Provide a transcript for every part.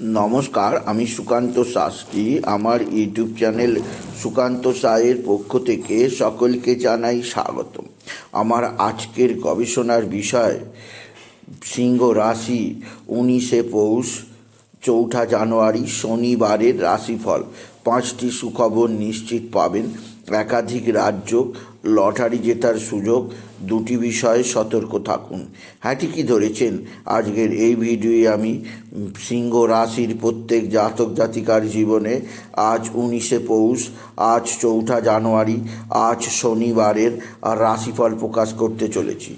নমস্কার, আমি সুকান্ত শাস্ত্রী। আমার ইউটিউব চ্যানেল সুকান্ত সায়ের পক্ষ থেকে সকলকে জানাই স্বাগত আমার আজকের গবেষণার বিষয়, সিংহ রাশি, উনিশে পৌষ, চৌঠা জানুয়ারি, শনিবারের রাশিফল। পাঁচটি সুখবর নিশ্চিত পাবেন। একাধিক রাজ্য লটারি জেতার সুযোগ, দুটি বিষয়ে সতর্ক থাকুন। হ্যাঁ ঠিকই ধরেছেন? আজকের এই ভিডিওয়ে আমি সিংহ রাশির প্রত্যেক জাতক জাতিকার জীবনে আজ উনিশে পৌষ, আজ চৌঠা জানুয়ারি, আজ শনিবারের রাশিফল প্রকাশ করতে চলেছি।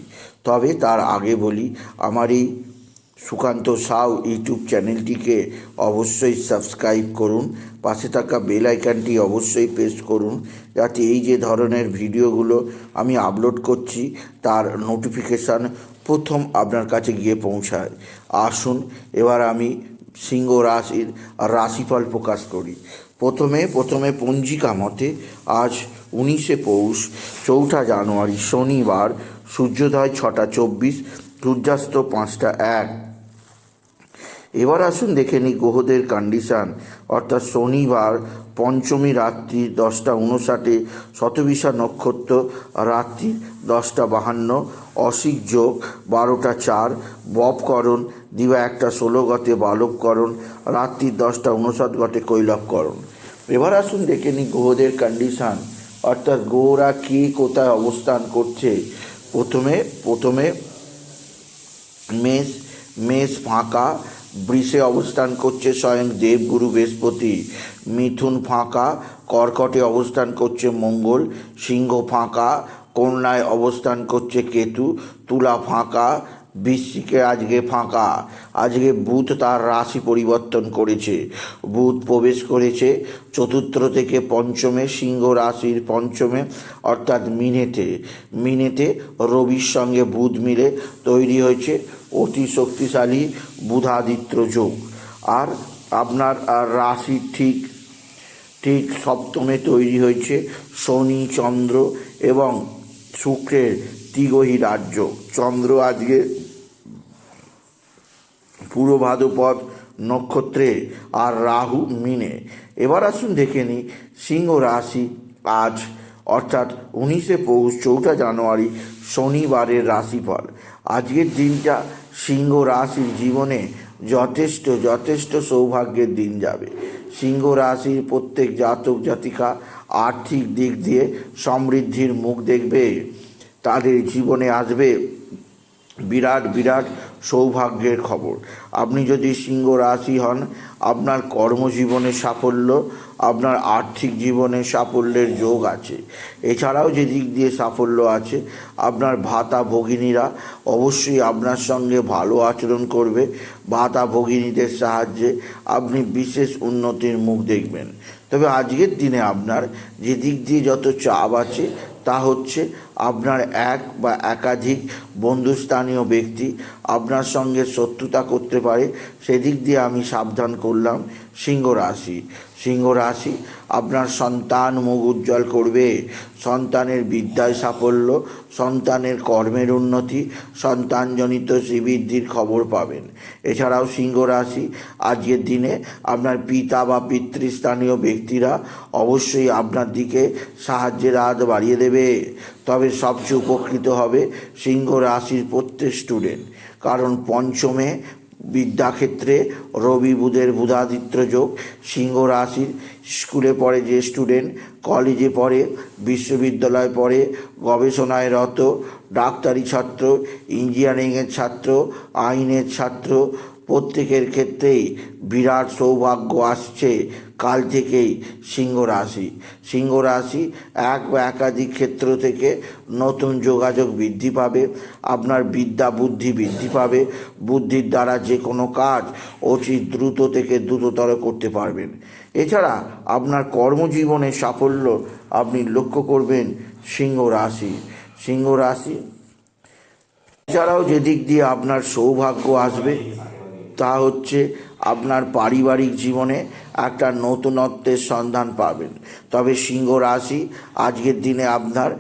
তবে তার আগে বলি, আমার এই সুকান্ত সাউ ইউটিউব চ্যানেলটিকে অবশ্যই সাবস্ক্রাইব করুন। পাশে থাকা বেল আইকনটি অবশ্যই প্রেস করুন, যাতে এই যে ধরনের ভিডিওগুলো আমি আপলোড করছি, তার নোটিফিকেশান প্রথম আপনার কাছে গিয়ে পৌঁছায়। আসুন, এবার আমি সিংহ রাশির রাশিফল প্রকাশ করি। প্রথমে প্রথমে পঞ্জিকা মতে আজ উনিশে পৌষ, চৌঠা জানুয়ারি শনিবার, সূর্যোদয় ছটা চব্বিশ, সূর্যাস্ত পাঁচটা এক। এবার আসুন দেখে নিই গ্রহদের কন্ডিশান অর্থাৎ শনিবার পঞ্চমী রাত্রি দশটা উনষাটে শতবিশা নক্ষত্র, রাত্রি দশটা বাহান্ন, অসিক যোগ বারোটা চার, বপকরণ, দিবা একটা ষোলো গতে বালবকরণ রাত্রি দশটা উনষাট গতে কৈলবকরণ এবার আসুন দেখে নিই গ্রহদের কন্ডিশান অর্থাৎ গ্রহরা কে কোথায় অবস্থান করছে? প্রথমে প্রথমে মেষ মেষ ফাঁকা বৃষে অবস্থান করছে স্বয়ং দেবগুরু বৃহস্পতি। মিথুন ফাঁকা, কর্কটে অবস্থান করছে মঙ্গল, সিংহ ফাঁকা, কন্যায় অবস্থান করছে কেতু, তুলা ফাঁকা বৃশ্চিকে আজকে ফাঁকা, আজকে বুধ তার রাশি পরিবর্তন করেছে। বুধ প্রবেশ করেছে চতুর্থ থেকে পঞ্চমে, সিংহ রাশির পঞ্চমে, অর্থাৎ মিনেতে। মিনেতে রবির সঙ্গে বুধ মিলে তৈরি হয়েছে অতি শক্তিশালী বুধাদিত্য যোগ। আর আপনার রাশি ঠিক ঠিক সপ্তমে তৈরি হয়েছে শনি, চন্দ্র এবং শুক্রের তিগহি রাজ্য। চন্দ্র আজকে পূর্ব ভাদ্রপদ নক্ষত্রে আর রাহু মিনে। এবার আসুন দেখে নিই, সিংহ রাশি আজ, অর্থাৎ উনিশে পৌষ, চৌঠা জানুয়ারি, শনিবারের রাশিফল। আজকের দিনটা সিংহ রাশির জীবনে যথেষ্ট যথেষ্ট সৌভাগ্যের দিন যাবে। সিংহ রাশির প্রত্যেক জাতক, জাতিকা আর্থিক দিক দিয়ে সমৃদ্ধির মুখ দেখবে। তাদের জীবনে আসবে বিরাট বিরাট সৌভাগ্যের খবর। আপনি যদি সিংহ রাশি হন, আপনার কর্মজীবনে সাফল্য, আপনার আর্থিক জীবনে সাফল্যের যোগ আছে। এছাড়াও যে দিক দিয়ে সাফল্য আছে, আপনার ভাতা ভগিনীরা অবশ্যই আপনার সঙ্গে ভালো আচরণ করবে। ভাতা ভগিনীদের সাহায্যে আপনি বিশেষ উন্নতির মুখ দেখবেন। তবে আজকের দিনে আপনার যে দিক দিয়ে যত চাপ আছে তা হচ্ছে আপনার এক বা একাধিক বন্ধুস্থানীয় ব্যক্তি আপনার সঙ্গে শত্রুতা করতে পারে, সেদিক দিয়ে আমি সাবধান করলাম সিংহ রাশি। সিংহ রাশি, আপনার সন্তান মুখ উজ্জ্বল করবে, সন্তানের বিদ্যায় সাফল্য, সন্তানের কর্মের উন্নতি, সন্তানজনিত শ্রীবৃদ্ধির খবর পাবেন। এছাড়াও সিংহ রাশি, আজকের দিনে আপনার পিতা বা পিতৃস্থানীয় ব্যক্তিরা অবশ্যই আপনার দিকে সাহায্যের হাত বাড়িয়ে দেবে। তবে সবচেয়ে উপকৃত হবে সিংহ রাশির প্রত্যেক স্টুডেন্ট কারণ পঞ্চমে বিদ্যাক্ষেত্রে রবি বুধের বুধাদিত্য যোগ, সিংহ রাশির স্কুলে পড়ে যে স্টুডেন্ট, কলেজে পড়ে, বিশ্ববিদ্যালয়ে পড়ে, গবেষণায় রত, ডাক্তারি ছাত্র, ইঞ্জিনিয়ারিংয়ের ছাত্র, আইনের ছাত্র প্রত্যেকের ক্ষেত্রেই বিরাট সৌভাগ্য আসছে কাল থেকেই সিংহ রাশি। সিংহ রাশি এক বা একাধিক ক্ষেত্র থেকে নতুন যোগাযোগ বৃদ্ধি পাবে, আপনার বিদ্যা বুদ্ধি বৃদ্ধি পাবে, বুদ্ধির দ্বারা যে কোনো কাজ অতি দ্রুত থেকে দ্রুততর করতে পারবেন। এছাড়া আপনার কর্মজীবনে সাফল্য আপনি লক্ষ্য করবেন সিংহ রাশি। সিংহ রাশি এছাড়াও যেদিক দিয়ে আপনার সৌভাগ্য আসবে তা হচ্ছে আপনার পারিবারিক জীবনে একটা নতুনত্বের সন্ধান পাবেন। তবে সিংহ রাশি আজকের দিনে আপনার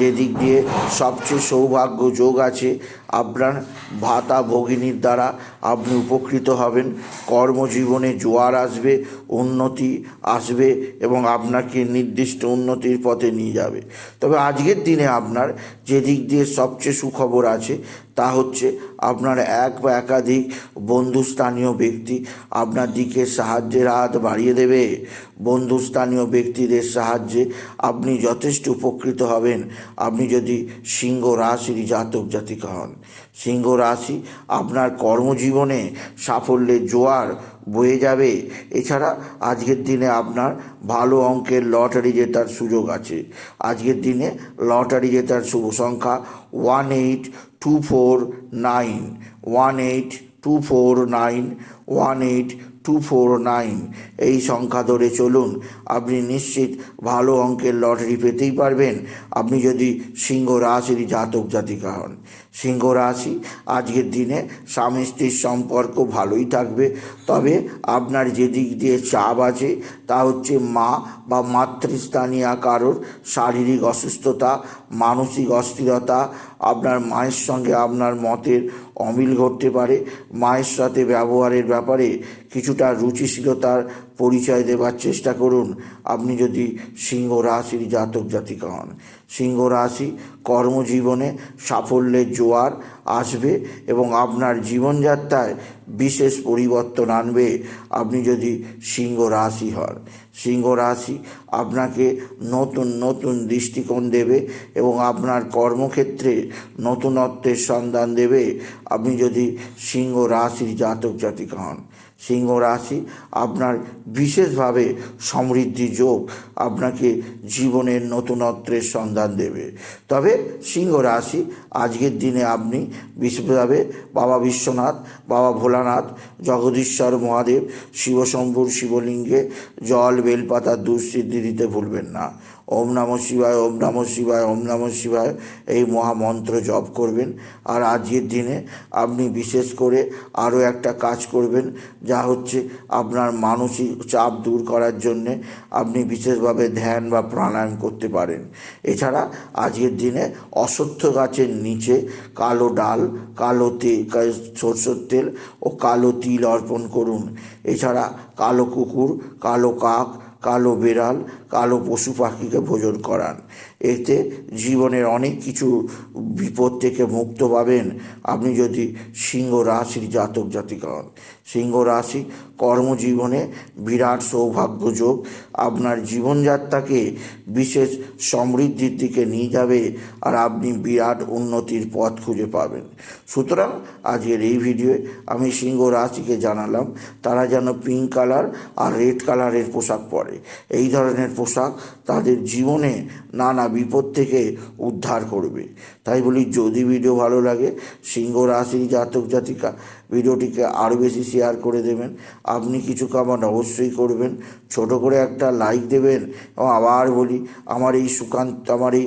যে দিক দিয়ে সবচেয়ে সৌভাগ্য যোগ আছে, আপনার ভাতা ভগিনীর দ্বারা আপনি উপকৃত হবেন। কর্মজীবনে জোয়ার আসবে, উন্নতি আসবে এবং আপনাকে নির্দিষ্ট উন্নতির পথে নিয়ে যাবে। তবে আজকের দিনে আপনার যে দিক দিয়ে সবচেয়ে সুখবর আছে, তা হচ্ছে আপনার এক বা একাধিক বন্ধুস্থানীয় ব্যক্তি আপনার দিকে সাহায্যের হাত বাড়িয়ে দেবে। বন্ধুস্থানীয় ব্যক্তিদের সাহায্যে আপনি যথেষ্ট উপকৃত হবেন। আপনি যদি সিংহ রাশির জাতক জাতিকা হন। সিংহ রাশি আপনার কর্মজীবনে সাফল্যের জোয়ার বয়ে যাবে। এছাড়া আজকের দিনে আপনার ভালো অঙ্কের লটারি জেতার সুযোগ আছে। আজকের দিনে লটারি জেতার শুভ সংখ্যা one eight two four nine. One eight two four nine one eight two four nine এই সংখ্যা ধরে চলুন। আপনি নিশ্চিত ভালো অঙ্কের লটারি পেতেই পারবেন। আপনি যদি সিংহ রাশির জাতক জাতিকা হন। সিংহ রাশি, আজকের দিনে স্বামী স্ত্রীর সম্পর্ক ভালোই থাকবে। তবে আপনার যে দিক দিয়ে চাপ আছে, তা হচ্ছে মা বা মাতৃস্থানীয় কারোর শারীরিক অসুস্থতা, মানসিক অস্থিরতা, আপনার মায়ের সঙ্গে আপনার মতের অমিল ঘটতে পারে। মায়ের সাথে ব্যবহারের ব্যাপারে কিছুটা রুচিশীলতার পরিচয় দেবার চেষ্টা করুন। আপনি যদি সিংহ রাশির জাতক জাতিকা হন, সিংহ রাশি কর্মজীবনে সাফল্যের জোয়ার আসবে এবং আপনার জীবনযাত্রায় বিশেষ পরিবর্তন আনবে। আপনি যদি সিংহ রাশি হন, সিংহ রাশি আপনাকে নতুন নতুন দৃষ্টিকোণ দেবে এবং আপনার কর্মক্ষেত্রে নতুনত্বের সন্ধান দেবে। আপনি যদি সিংহ রাশির জাতক জাতিকা হন সিংহ রাশি, আপনার বিশেষভাবে সমৃদ্ধি যোগ আপনাকে জীবনের নতুনত্বের সন্ধান দেবে। তবে সিংহ রাশি, আজকের দিনে আপনি বিশেষভাবে বাবা বিশ্বনাথ, বাবা ভোলানাথ, জগদীশ্বর মহাদেব, শিবশম্ভুর শিবলিঙ্গে জল, বেলপাতা দুঃসিদ্ধি দিতে ভুলবেন না। ওম নম শিবায়, ওম নম শিবায়, ওম নম শিবায় এই মহামন্ত্র জপ করবেন। আর আজকের দিনে আপনি বিশেষ করে আরও একটা কাজ করবেন, যা হচ্ছে আপনার মানসিক চাপ দূর করার জন্যে আপনি বিশেষভাবে ধ্যান বা প্রাণায়াম করতে পারেন। এছাড়া আজকের দিনে অশ্বত্থ গাছের নিচে কালো ডাল, কালো তেল সরষের তেল ও কালো তিল অর্পণ করুন। এছাড়া কালো কুকুর, কালো কাক, কালো বেড়াল কালো পশু পাখিকে ভোজন করান। এতে জীবনের অনেক কিছু বিপদ থেকে মুক্ত পাবেন। আপনি যদি সিংহ রাশির জাতক জাতিকা হন। সিংহ রাশি কর্মজীবনে বিরাট সৌভাগ্য যোগ আপনার জীবনযাত্রাকে বিশেষ সমৃদ্ধির দিকে নিয়ে যাবে আর আপনি বিরাট উন্নতির পথ খুঁজে পাবেন। সুতরাং আজকের এই ভিডিওয়ে আমি সিংহ রাশিকে জানালাম, তারা যেন পিঙ্ক কালার আর রেড কালারের পোশাক পরে। এই ধরনের পোশাক তাদের জীবনে নানা বিপদ থেকে উদ্ধার করবে। তাই বলি, যদি ভিডিও ভালো লাগে, সিংহ রাশি জাতক জাতিকা, ভিডিওটিকে আরও বেশি শেয়ার করে দেবেন। আপনি কিছু কামান অবশ্যই করবেন। ছোট করে একটা লাইক দেবেন। এবং আবার বলি, আমার এই সুকান্ত, আমার এই